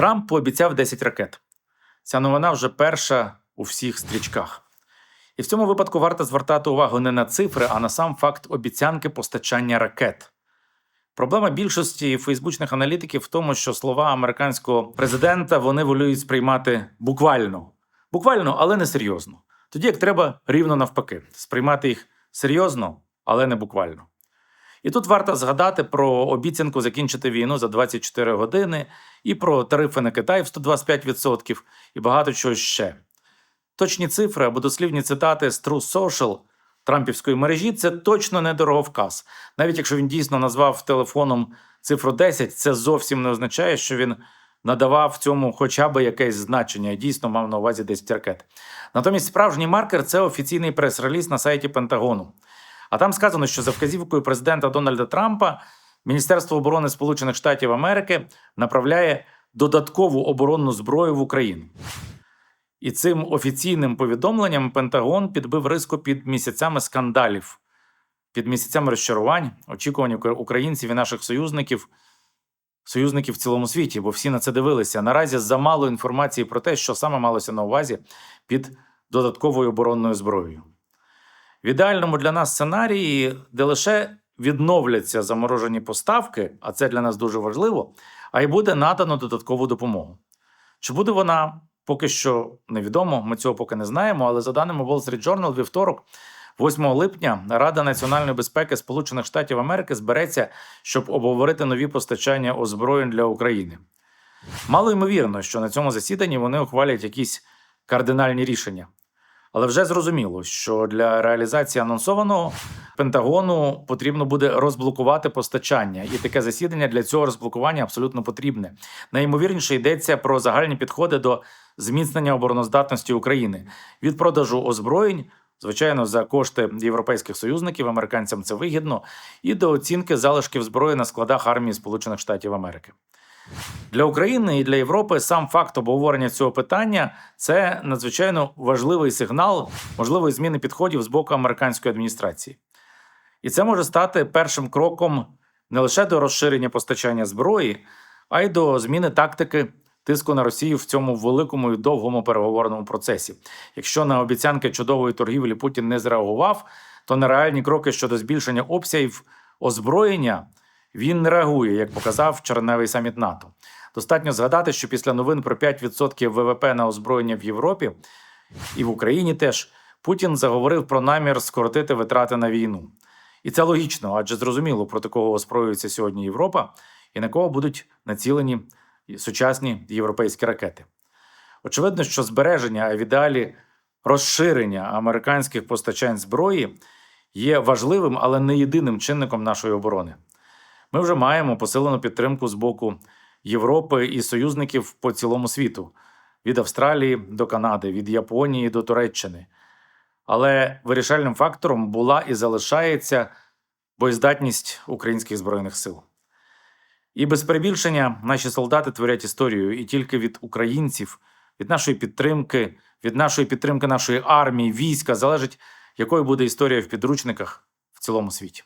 Трамп пообіцяв 10 ракет. Ця новина вже перша у всіх стрічках. І в цьому випадку варто звертати увагу не на цифри, а на сам факт обіцянки постачання ракет. Проблема більшості фейсбучних аналітиків в тому, що слова американського президента вони волюють сприймати буквально, буквально, але не серйозно. Тоді як треба рівно навпаки, сприймати їх серйозно, але не буквально. І тут варто згадати про обіцянку закінчити війну за 24 години, і про тарифи на Китай в 125%, і багато чого ще. Точні цифри або дослівні цитати з True Social трампівської мережі це точно не дороговказ. Навіть якщо він дійсно назвав телефоном цифру 10, це зовсім не означає, що він надавав цьому хоча б якесь значення дійсно мав на увазі 10 ракет. Натомість справжній маркер це офіційний прес-реліз на сайті Пентагону. А там сказано, що за вказівкою президента Дональда Трампа Міністерство оборони Сполучених Штатів Америки направляє додаткову оборонну зброю в Україну. І цим офіційним повідомленням Пентагон підбив риску під місяцями скандалів, під місяцями розчарувань, очікувань українців і наших союзників, союзників в цілому світі, бо всі на це дивилися. Наразі замало інформації про те, що саме малося на увазі під додатковою оборонною зброєю. В ідеальному для нас сценарії, де лише відновляться заморожені поставки, а це для нас дуже важливо, а й буде надано додаткову допомогу. Чи буде вона поки що невідомо, ми цього поки не знаємо, але за даними Wall Street Journal, вівторок, 8 липня, Рада національної безпеки Сполучених Штатів Америки збереться, щоб обговорити нові постачання озброєнь для України. Мало ймовірно, що на цьому засіданні вони ухвалять якісь кардинальні рішення. Але вже зрозуміло, що для реалізації анонсованого Пентагону потрібно буде розблокувати постачання, і таке засідання для цього розблокування абсолютно потрібне. Найімовірніше йдеться про загальні підходи до зміцнення обороноздатності України від продажу озброєнь. Звичайно, за кошти європейських союзників американцям це вигідно, і до оцінки залишків зброї на складах армії Сполучених Штатів Америки. Для України і для Європи сам факт обговорення цього питання це надзвичайно важливий сигнал можливої зміни підходів з боку американської адміністрації. І це може стати першим кроком не лише до розширення постачання зброї, а й до зміни тактики тиску на Росію в цьому великому і довгому переговорному процесі. Якщо на обіцянки чудової торгівлі Путін не зреагував, то на реальні кроки щодо збільшення обсягів озброєння він не реагує, як показав черневий саміт НАТО. Достатньо згадати, що після новин про 5% ВВП на озброєння в Європі і в Україні теж Путін заговорив про намір скоротити витрати на війну. І це логічно, адже зрозуміло, проти кого озброюється сьогодні Європа і на кого будуть націлені сучасні європейські ракети. Очевидно, що збереження, а в ідеалі розширення американських постачань зброї є важливим, але не єдиним чинником нашої оборони. Ми вже маємо посилену підтримку з боку Європи і союзників по цілому світу від Австралії до Канади, від Японії до Туреччини. Але вирішальним фактором була і залишається боєздатність українських збройних сил. І без перебільшення наші солдати творять історію, і тільки від українців, від нашої підтримки, від нашої підтримки нашої армії, війська залежить, якою буде історія в підручниках в цілому світі.